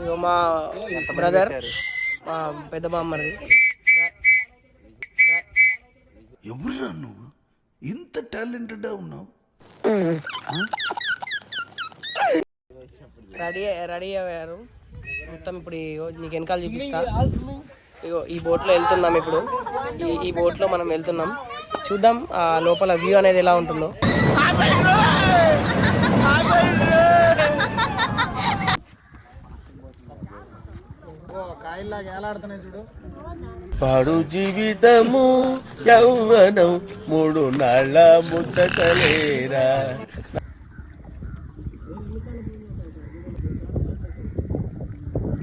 ఇగో మా బ్రదర్ మా పెద్ద బామ్మది ఎవరురా నువ్వు? ఇంత టాలెంటెడ్ ఉన్నావు? రెడీ రెడీ అయ్యారు. మొత్తం ఇప్పుడు ఇగో నీకు వెనకాల చూపిస్తా. ఇగో ఈ బోట్లో వెళ్తున్నాం ఇప్పుడు. ఈ ఈ బోట్లో మనం వెళ్తున్నాం. చూద్దాం ఆ లోపల వ్యూ అనేది ఎలా ఉంటుందో. పాడు జీవితము యౌవనం మూడు నాళ్ళ ముచ్చటలేరా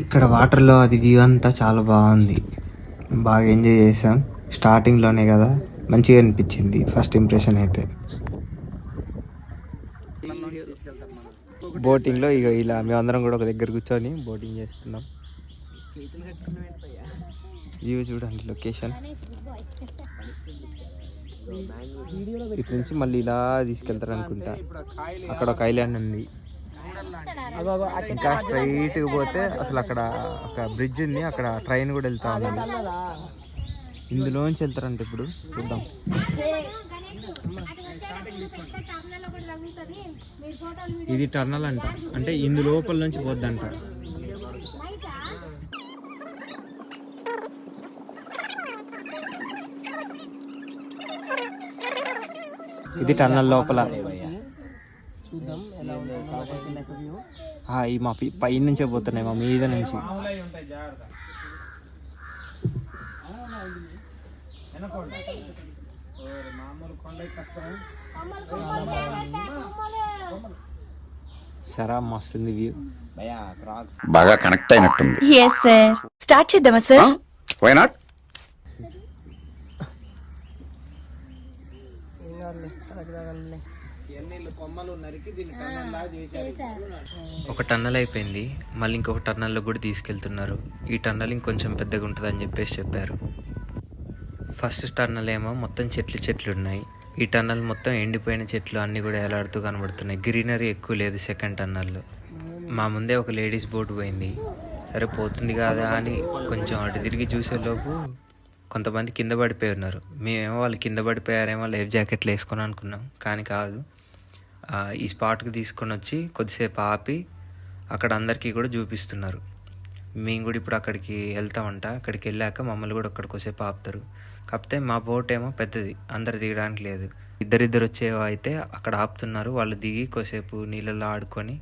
ఇక్కడ వాటర్లో అది వ్యూ అంతా చాలా బాగుంది. బాగా ఎంజాయ్ చేసాం. స్టార్టింగ్లోనే కదా మంచిగా అనిపించింది ఫస్ట్ ఇంప్రెషన్ అయితే. బోటింగ్లో ఇక ఇలా మేమందరం కూడా ఒక దగ్గర కూర్చొని బోటింగ్ చేస్తున్నాం. వ్యూ చూడండి లొకేషన్. ఇటు నుంచి మళ్ళీ ఇలా తీసుకెళ్తారు అనుకుంటా. అక్కడ ఒక ఐలాండ్ ఉంది. ఇంకా స్ట్రైట్ పోతే అసలు అక్కడ ఒక బ్రిడ్జ్ ఉంది. అక్కడ ట్రైన్ కూడా వెళ్తా ఉంది. ఇందులోంచి వెళ్తారంట ఇప్పుడు. చూద్దాం. ఇది టర్నల్ అంట. అంటే ఇందు లోపల నుంచి పోద్దంట. ఇది టన్నల్ లోపల చూద్దాం ఎలా ఉంటుందో లోపలికి వెళ్ళాక వ్యూ ఆ, ఈ మా పై- పై నుంచే పోతున్నాయి మా మీద నుంచి సరా మస్తుంది వ్యూ. బాగా కనెక్ట్ అయినట్టుంది. ఎస్ సార్ స్టార్ట్ చేద్దామా సార్ వై నాట్. ఒక టన్నల్ అయిపోయింది. మళ్ళీ ఇంకొక టన్నల్లో కూడా తీసుకెళ్తున్నారు. ఈ టన్నల్ ఇంకొంచెం పెద్దగా ఉంటుందని చెప్పేసి చెప్పారు. ఫస్ట్ టన్నల్ ఏమో మొత్తం చెట్లు చెట్లు ఉన్నాయి. ఈ టన్నల్ మొత్తం ఎండిపోయిన చెట్లు అన్నీ కూడా ఎలాడుతూ కనబడుతున్నాయి. గ్రీనరీ ఎక్కువ లేదు సెకండ్ టన్నల్లో. మా ముందే ఒక లేడీస్ బోట్ పోయింది. సరే పోతుంది కదా అని కొంచెం అటు తిరిగి చూసేలోపు కొంతమంది కింద పడిపోయి ఉన్నారు. మేమేమో వాళ్ళు కింద పడిపోయారేమో లైఫ్ జాకెట్లు వేసుకొని అనుకున్నాం. కానీ కాదు. ఈ స్పాట్కి తీసుకొని వచ్చి కొద్దిసేపు ఆపి అక్కడ అందరికీ కూడా చూపిస్తున్నారు. మేము కూడా ఇప్పుడు అక్కడికి వెళ్తామంట. అక్కడికి వెళ్ళాక మమ్మల్ని కూడా అక్కడ కొద్దిసేపు ఆపుతారు. కాకపోతే మా బోట్ ఏమో పెద్దది అందరు దిగడానికి లేదు. ఇద్దరిద్దరు వచ్చేవో అయితే అక్కడ ఆపుతున్నారు వాళ్ళు దిగి కొద్దిసేపు నీళ్ళల్లో ఆడుకొని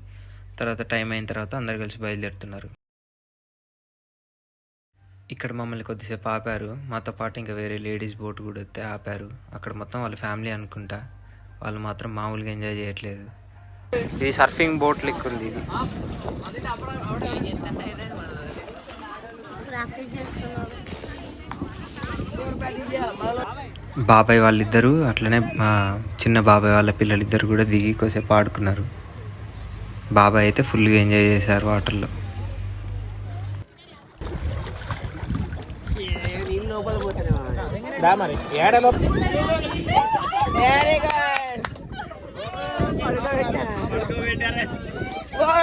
తర్వాత టైం అయిన తర్వాత అందరు కలిసి బయలుదేరుతున్నారు. ఇక్కడ మమ్మల్ని కొద్దిసేపు ఆపారు మాతో పాటు ఇంకా వేరే లేడీస్ బోట్ కూడా వస్తే ఆపారు. అక్కడ మొత్తం వాళ్ళ ఫ్యామిలీ అనుకుంటా వాళ్ళు మాత్రం మామూలుగా ఎంజాయ్ చేయట్లేదు. ఇది సర్ఫింగ్ బోట్ లెక్క ఉంది ఇది. బాబాయ్ వాళ్ళిద్దరూ అట్లనే మా చిన్న బాబాయ్ వాళ్ళ పిల్లలిద్దరు కూడా దిగి కొద్దిసేపు ఆడుకున్నారు. బాబాయ్ అయితే ఫుల్గా ఎంజాయ్ చేశారు వాటర్లో. Very good. Oh,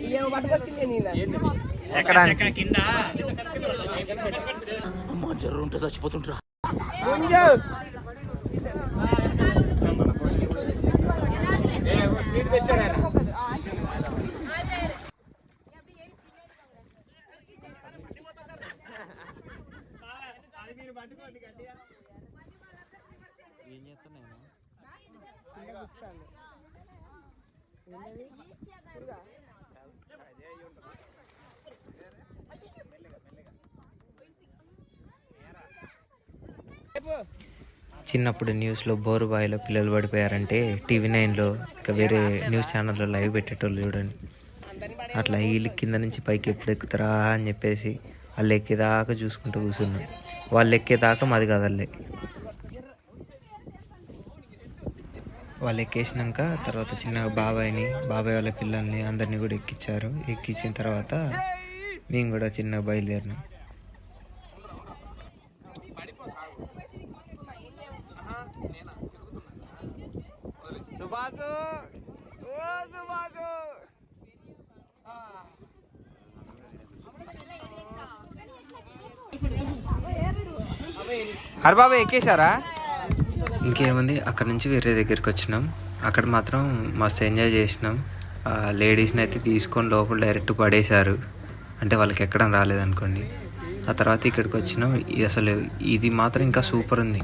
ఇదేమో పట్టుకొచ్చింది ఈయన. ఇదేమో పట్టుకొచ్చింది నేను గుంజు. చిన్నప్పుడు న్యూస్లో బోరుబాయిలో పిల్లలు పడిపోయారంటే టీవీ నైన్లో ఇంకా వేరే న్యూస్ ఛానల్లో లైవ్ పెట్టేటోళ్ళు చూడండి. అట్లా వీళ్ళు కింద నుంచి పైకి ఎప్పుడు ఎక్కుతారా అని చెప్పేసి వాళ్ళు ఎక్కేదాకా చూసుకుంటూ కూర్చున్నాం. వాళ్ళు ఎక్కేదాకా మాది కదల్లే వాళ్ళు. ఎక్కేసినాక తర్వాత చిన్న బాబాయ్ని బాబాయ్ వాళ్ళ పిల్లల్ని అందరినీ కూడా ఎక్కించారు ఎక్కించిన తర్వాత మేము కూడా చిన్న బయలుదేరినాం. హరి బాబా ఎక్కేశారా? ఇంకేముంది అక్కడ నుంచి వేరే దగ్గరికి వచ్చినాం. అక్కడ మాత్రం మస్తు ఎంజాయ్ చేసినాం. లేడీస్ని అయితే తీసుకొని లోపల డైరెక్ట్ పడేశారు. అంటే వాళ్ళకి ఎక్కడం రాలేదనుకోండి. ఆ తర్వాత ఇక్కడికి వచ్చినాం. ఇది అసలు ఇది మాత్రం ఇంకా సూపర్ ఉంది.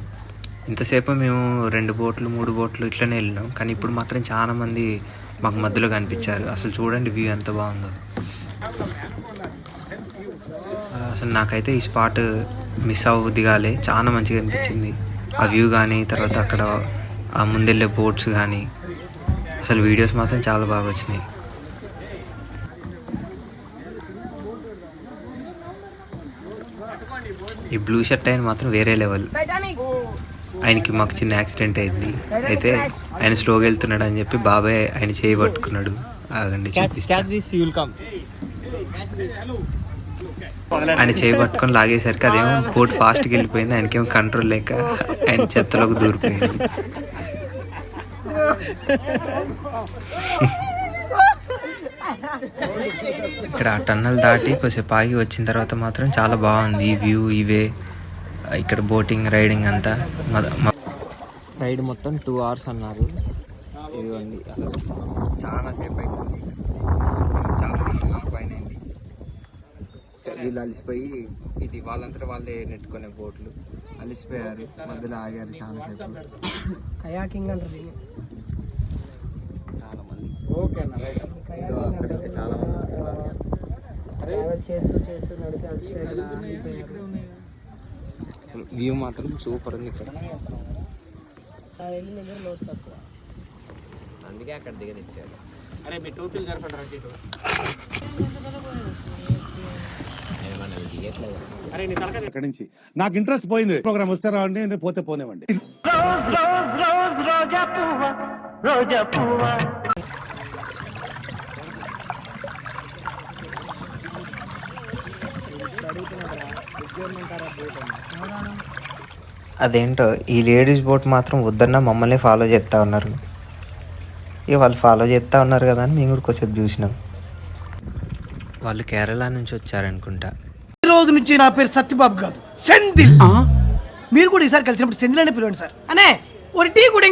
ఇంతసేపు మేము రెండు బోట్లు మూడు బోట్లు ఇట్లనే వెళ్ళినాం. కానీ ఇప్పుడు మాత్రం చాలా మంది మాకు మధ్యలో కనిపించారు. అసలు చూడండి వ్యూ ఎంత బాగుందో. అసలు నాకైతే ఈ స్పాట్ మిస్ అవ్వద్ది కాలే చాలా మంచిగా అనిపించింది. ఆ వ్యూ కానీ తర్వాత అక్కడ ఆ ముందెళ్ళే బోట్స్ కానీ అసలు వీడియోస్ మాత్రం చాలా బాగా వచ్చినాయి. ఈ బ్లూ షర్ట్ అయిన మాత్రం వేరే లెవెల్. ఆయనకి మాకు చిన్న యాక్సిడెంట్ అయింది. అయితే ఆయన స్లోగా వెళ్తున్నాడు అని చెప్పి బాబాయ్ ఆయన చేయి పట్టుకున్నాడు. ఆగండి ఆయన చేయి పట్టుకొని లాగేసరికి అదేమో బోట్ ఫాస్ట్కి వెళ్ళిపోయింది. ఆయనకేమో కంట్రోల్ లేక ఆయన చెత్తలోకి దూరిపోయింది. ఇక్కడ ఆ టన్నల్ దాటి కొద్దిసేపు ఆగి వచ్చిన తర్వాత మాత్రం చాలా బాగుంది ఈ వ్యూ ఇవే ఇక్కడ బోటింగ్ రైడింగ్ అంతా రైడ్ మొత్తం టూ అవర్స్ అన్నారు ఇదిగోండి చాలా సేపు అవుతుంది చాలా పైన అయింది వీళ్ళు అలసిపోయి ఇది వాళ్ళంతటా వాళ్ళే నెట్టుకునే బోట్లు అలసిపోయారు మధ్యలో ఆగారు చాలా సేపు కయాకింగ్ అంటారు. చాలా మంది ఇంకా చాలా మంది చేస్తూ చేస్తూ నడిపి అలసిపోయారు. వ్యూ మాత్రం సూపర్ ఉంది ఇక్కడ అందుకే అక్కడ దిగని ఇచ్చారు అరే మీ టోపీలు సరిపడరా అక్కడి నుంచి నాకు ఇంట్రెస్ట్ పోయింది ప్రోగ్రామ్ వస్తే రావండి నేను పోతే పోనేవండి అదేంటో ఈ లేడీస్ బోట్ మాత్రం వద్దన్నా మమ్మల్ని ఫాలో చేస్తూ ఉన్నారు. ఇక వాళ్ళు ఫాలో చేస్తూ ఉన్నారు కదా అని మేము కూడా కొంచెం చూసినాం. వాళ్ళు కేరళ నుంచి వచ్చారనుకుంటా. ఈ రోజు నుంచి నా పేరు సత్యబాబు కాదు సెందిల్. మీరు కూడా ఈసారి కలిసినప్పుడు సెందిల్ అనే పిలవండి సార్. అనే ఒక టీ కూడా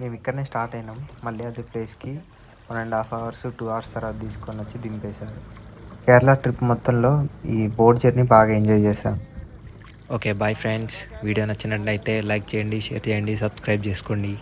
మేము ఇక్కడనే స్టార్ట్ అయినాం. మళ్ళీ అదే ప్లేస్కి one and half hours two hours తర్వాత తీసుకొని వచ్చి దింపేశారు. కేరళ ట్రిప్ మొత్తంలో ఈ బోట్ జర్నీ బాగా ఎంజాయ్ చేశాం. Okay bye friends. వీడియో నచ్చినట్లయితే లైక్ చేయండి షేర్ చేయండి సబ్స్క్రైబ్ చేసుకోండి.